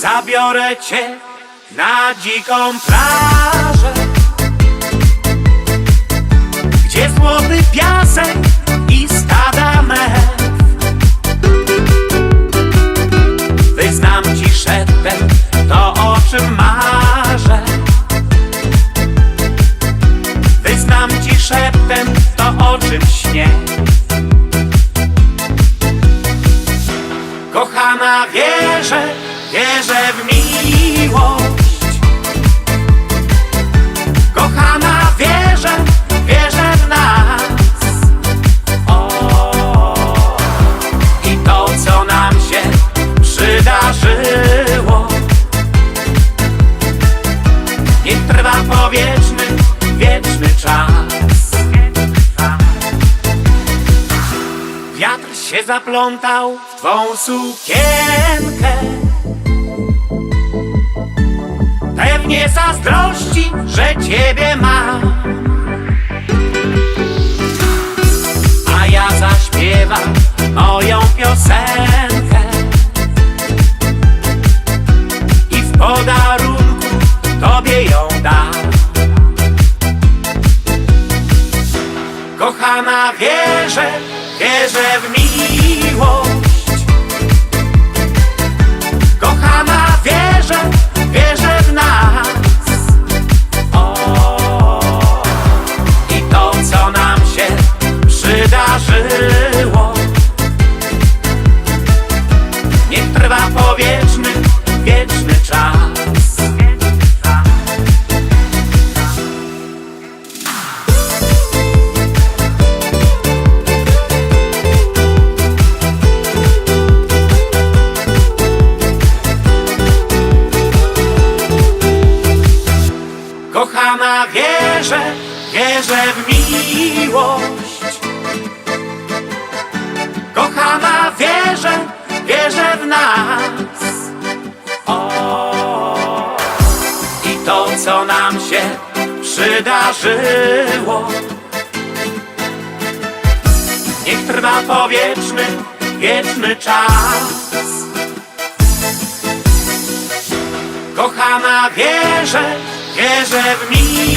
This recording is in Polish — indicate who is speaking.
Speaker 1: Zabiorę cię na dziką plażę Gdzie złoty piasek i stada mew. Wyznam ci szeptem to o czym marzę wierzę w miłość. Kochana wierzę, wierzę w nas. O, I to co nam się przydarzyło. Niech trwa powieczny, wieczny czas. Wiatr się zaplątał w twą sukienkę Pewnie zazdrości, że ciebie mam. A ja zaśpiewam moją piosenkę. I w podarunku tobie ją dam. Kochana wierzę, wierzę w miłość trwa powieczny, wieczny czas. Kochana wierzę, wierzę w miłość. Kochana wierzę, wierzę w nas co nam się przydarzyło. Niech trwa powieczny, wieczny czas. Kochana wierzę, wierzę w miłość